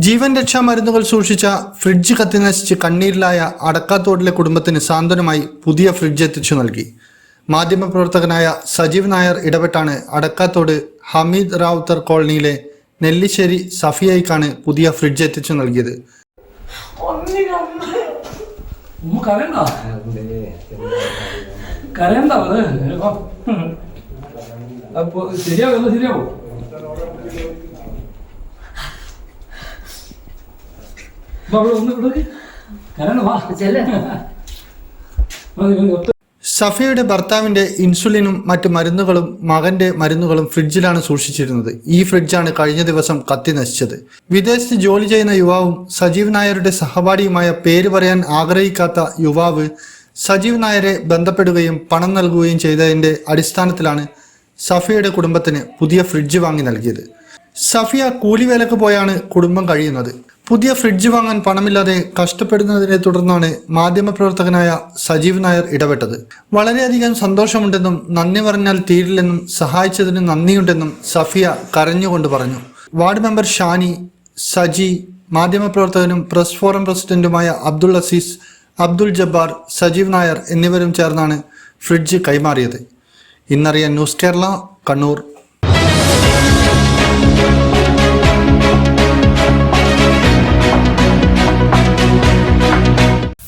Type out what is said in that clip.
ജീവൻ രക്ഷാ മരുന്നുകൾ സൂക്ഷിച്ച ഫ്രിഡ്ജ് കത്തിനശിച്ച് കണ്ണീരിലായ അടക്കാത്തോടിലെ കുടുംബത്തിന് സാന്ത്വനമായി പുതിയ ഫ്രിഡ്ജ് എത്തിച്ചു നൽകി മാധ്യമപ്രവർത്തകനായ സജീവ് നായർ ഇടപെട്ടാണ് അടക്കാത്തോട് ഹമീദ് റാവുത്തർ കോളനിയിലെ നെല്ലിശ്ശേരി സഫിയയ്ക്കാണ് പുതിയ ഫ്രിഡ്ജ് എത്തിച്ചു നൽകിയത് കരയണ്ട സഫിയയുടെ ഭർത്താവിന്റെ ഇൻസുലിനും മറ്റു മരുന്നുകളും മകന്റെ മരുന്നുകളും ഫ്രിഡ്ജിലാണ് സൂക്ഷിച്ചിരുന്നത്. ഈ ഫ്രിഡ്ജാണ് കഴിഞ്ഞ ദിവസം കത്തി നശിച്ചത്. വിദേശത്ത് ജോലി ചെയ്യുന്ന യുവാവും സജീവ് നായരുടെ സഹപാഠിയുമായ പേര് പറയാൻ ആഗ്രഹിക്കാത്ത യുവാവ് സജീവ് നായരെ ബന്ധപ്പെടുകയും പണം നൽകുകയും ചെയ്തതിന്റെ അടിസ്ഥാനത്തിലാണ് സഫയുടെ കുടുംബത്തിന് പുതിയ ഫ്രിഡ്ജ് വാങ്ങി നൽകിയത്. സഫിയ കൂലിവേലക്ക് പോയാണ് കുടുംബം കഴിയുന്നത്. പുതിയ ഫ്രിഡ്ജ് വാങ്ങാൻ പണമില്ലാതെ കഷ്ടപ്പെടുന്നതിനെ തുടർന്നാണ് മാധ്യമപ്രവർത്തകനായ സജീവ് നായർ ഇടപെട്ടത്. വളരെയധികം സന്തോഷമുണ്ടെന്നും നന്ദി പറഞ്ഞാൽ തീരില്ലെന്നും സഹായിച്ചതിന് നന്ദിയുണ്ടെന്നും സഫിയ കരഞ്ഞുകൊണ്ട് പറഞ്ഞു. വാർഡ് മെമ്പർ ഷാനി സജി മാധ്യമപ്രവർത്തകനും പ്രസ് ഫോറം പ്രസിഡന്റുമായ അബ്ദുൾ അസീസ് അബ്ദുൾ ജബ്ബാർ സജീവ് നായർ എന്നിവരും ചേർന്നാണ് ഫ്രിഡ്ജ് കൈമാറിയത്. ഇന്നറിയാൻ news Kerala Kannur.